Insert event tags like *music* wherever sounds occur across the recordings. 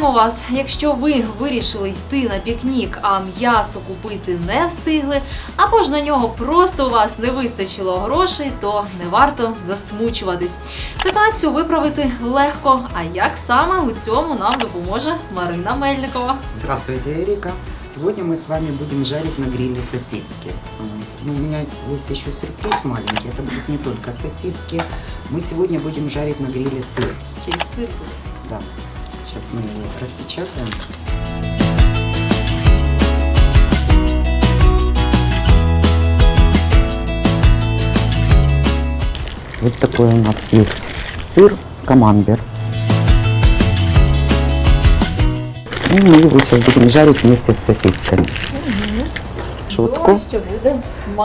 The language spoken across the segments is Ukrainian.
Вітаємо вас! Якщо ви вирішили йти на пікнік, а м'ясо купити не встигли, або ж на нього просто у вас не вистачило грошей, то не варто засмучуватись. Ситуацію виправити легко. А як саме у цьому нам допоможе Марина Мельникова? Здравствуйте, Эрика. Сегодня мы с вами будем жарить на гриле сосиски. М, Ну, у меня есть еще сюрприз маленький. Это будут не только сосиски. Мы сегодня будем жарить на гриле сыр. Ще й сир буде. Да. Сейчас мы его распечатаем. Вот такой у нас есть сыр камамбер. И мы его сейчас будем жарить вместе с сосисками. Шутку.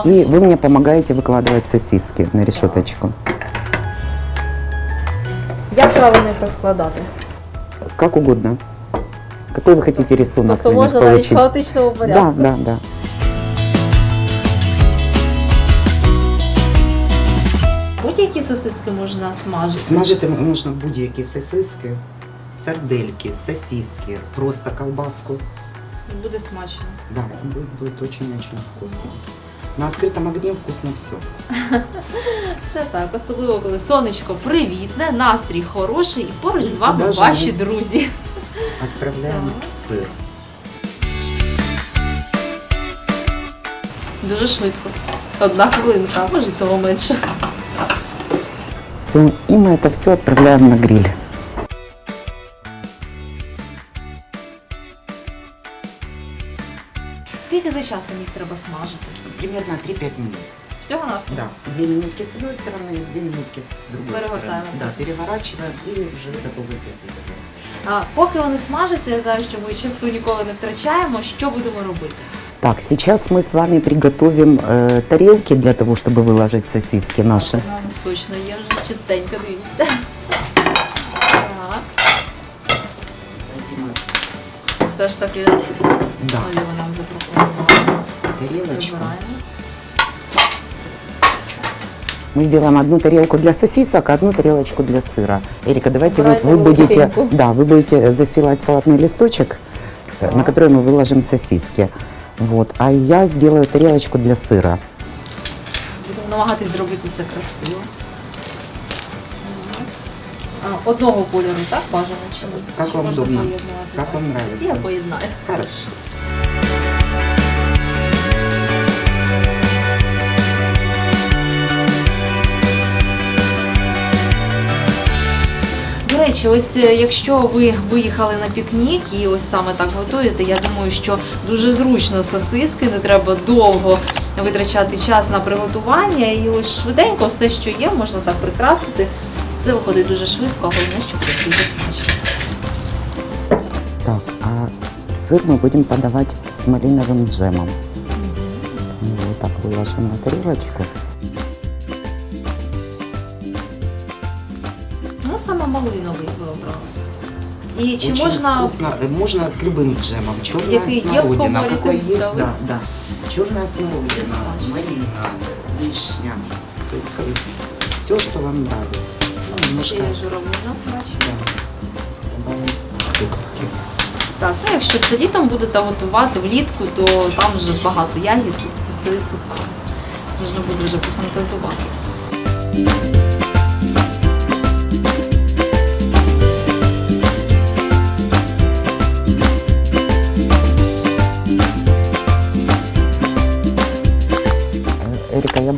И вы мне помогаете выкладывать сосиски на решеточку. Як правильно їх розкладати? Как угодно. Какой вы хотите рисунок Тобто на них можна навіть в получить? хаотичному порядку. Да, да, да. Будь-які сосиски можна смажити. Смажити можна будь-які сосиски, сардельки, сосиски, просто колбаску. Буде смачно. Да, будет, будет очень-очень вкусно. На открытом огне вкусно все. *laughs* Це так, особливо коли сонечко привітне, настрій хороший і поруч І з вами сюди ж ваші ми- друзі. Отправляем сыр. Дуже швидко. Одна хвилинка, а може того менше. Все. И мы это все отправляем на гриль. Скільки за часом їх треба смажити? Примерно 3-5 минут. Всього на все. Да, две минутки с одной стороны, две минутки с другой Перевертаем. стороны. Да, переворачиваем и уже готовы сосиски. А поки вони смажаться, я знаю, що ми часу ніколи не втрачаємо. Що будемо робити? Так, сейчас мы с вами приготовим э, тарелки для того, чтобы выложить сосиски наши. Вона у нас точно є вже чистенько, дивіться. Так, Давайте мы все ж таки Да. Олі нам запропонувала. тарелочку. Прибираємо. Мы сделаем одну тарелку для сосисок, а одну тарелочку для сыра. Эрика, давайте вы, Брать вы будете, величеньку. да, вы будете застилать салатный листочек, э, на который мы выложим сосиски. Вот, а я сделаю тарелочку для сыра. Будемо намагатись зробити це красиво. А, Одного кольору, так, бажано? Чи, Як чи вам можна удобно? поєднувати? Як вам нравится? Я поєднаю. Хорошо. речі, ось е, якщо ви виїхали на пікнік і ось саме так готуєте, я думаю, що дуже зручно сосиски, не треба довго витрачати час на приготування. І ось швиденько все, що є, можна так прикрасити. Все виходить дуже швидко, а головне, щоб це дуже смачно. Так, а сыр мы будем подавать с малиновым джемом. Мы его Вот так выложим на тарелочку. саме малиновий ви обрали. І чи Очень можна вкусно. Э, Можно с любым джемом. Черная Який є в смородина. коморі, Какой той есть? взяли. Да, да. Черная смородина, Смачно. малина, вишня. То есть все, что вам нравится. Ну, немножко Ще є журавлина, бачу. да, добавим фрукты. Так, ну якщо це літом будете готувати влітку, то там вже багато ягід, це 100%. Можна буде вже пофантазувати.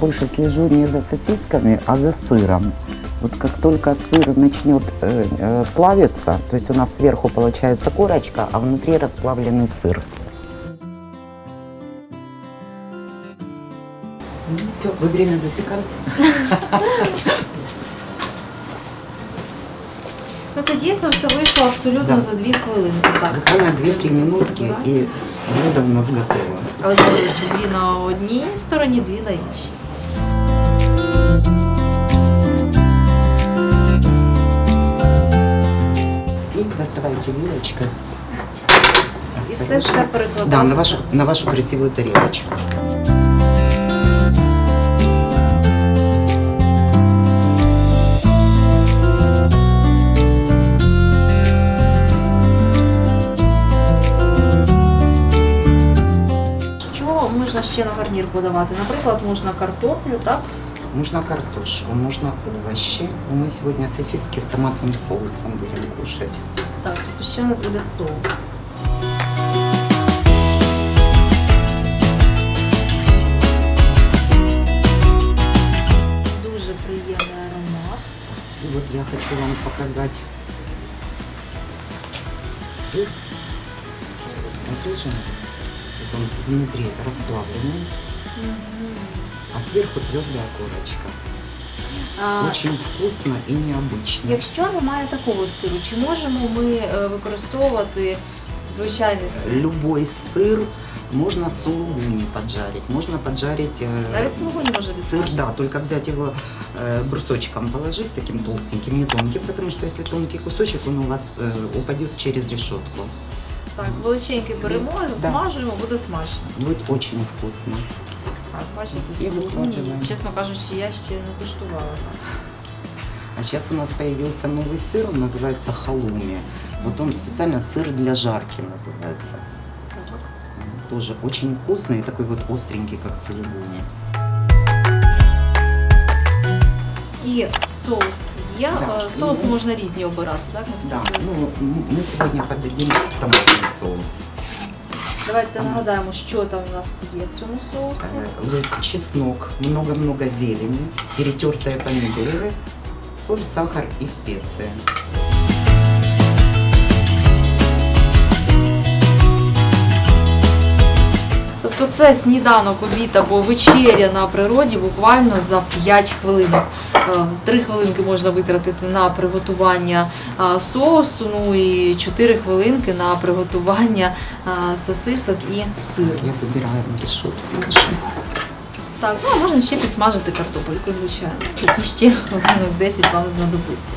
больше слежу не за сосисками, а за сыром. Вот как только сыр начнет э, э, плавиться, то есть у нас сверху получается корочка, а внутри расплавленный сыр. Все, вы время засекали? Ну це дійсно все вийшло абсолютно Да. за дві хвилинки. Так. Буквально 2-3 минутки и блюдо у нас готово. Але до речі, дві на одній стороні, дві на іншій. доставайте вилочкой. И все все перекладаємо. Да, на вашу, на вашу красивую тарелочку. Що можна ще на гарнір подавати? Наприклад, можна картоплю, так? Можно картошку, можно овощи. Мы сегодня сосиски с томатным соусом будем кушать. Так, ще у нас буде соус. Дуже приємний аромат. И вот я хочу вам показать сыр. Смотри же, вот он внутри расплавленный, а сверху твердая корочка. А, Очень вкусно и необычно. якщо немає такого сиру, чи можемо ми е, використовувати звичайний сир? Любой сыр можно сулугуни поджарить, можно поджарить э, Навіть сулугуні може бути. сыр, да, только взять его э, брусочком положить, таким толстеньким, не тонким, потому что если тонкий кусочек, он у вас э, упадет через решетку. Так, величенький беремо, засмажуємо, буде смачно. Будет очень вкусно. Так, бачите, І сулугуні, викладаємо. чесно кажучи, я ще не куштувала. А сейчас у нас появился новый сыр, он называется халуми. Вот он специально сыр для жарки называется. Так. Тоже очень вкусный и такой вот остренький, как сулугуни. І соус є. Да. Е, Соуси Ну, можна різні обирати, так? Да, наскільки? ну м- мы сегодня подадим томатный соус. соус. Давайте нагадаємо, що там у нас є в цьому соусі. Э, лук, чеснок, много-много зелени, перетертые помидоры, соль, сахар и специи. Тобто це сніданок, обід або вечеря на природі буквально за 5 хвилин. 3 хвилинки можна витратити на приготування соусу, ну і 4 хвилинки на приготування сосисок і сиру. Я забираю на решетку. Так, ну а можна ще підсмажити картопельку, звичайно. Тоді ще хвилинок 10 вам знадобиться.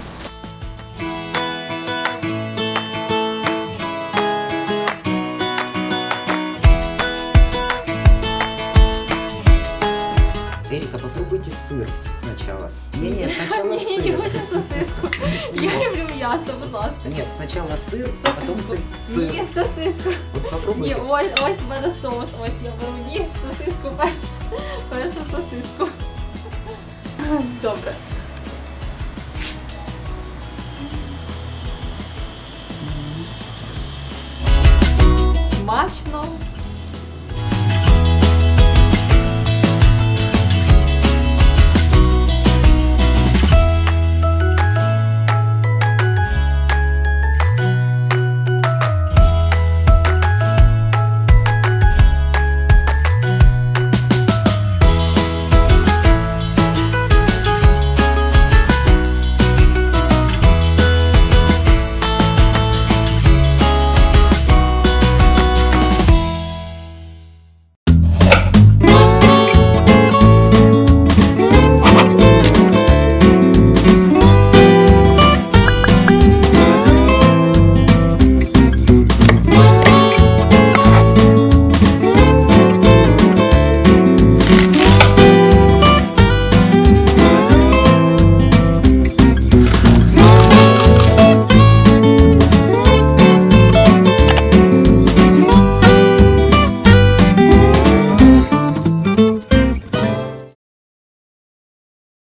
сначала сыр. не хочется сосиску. Я люблю мясо, будь ласка. Нет, сначала сыр, потом Сосиску. сы- сыр. Ні, сосиску. Вот Ні, попробуйте. ось, ось в мене соус, ось я беру. Ні, сосиску першу. Першу сосиску. Добре. Смачно,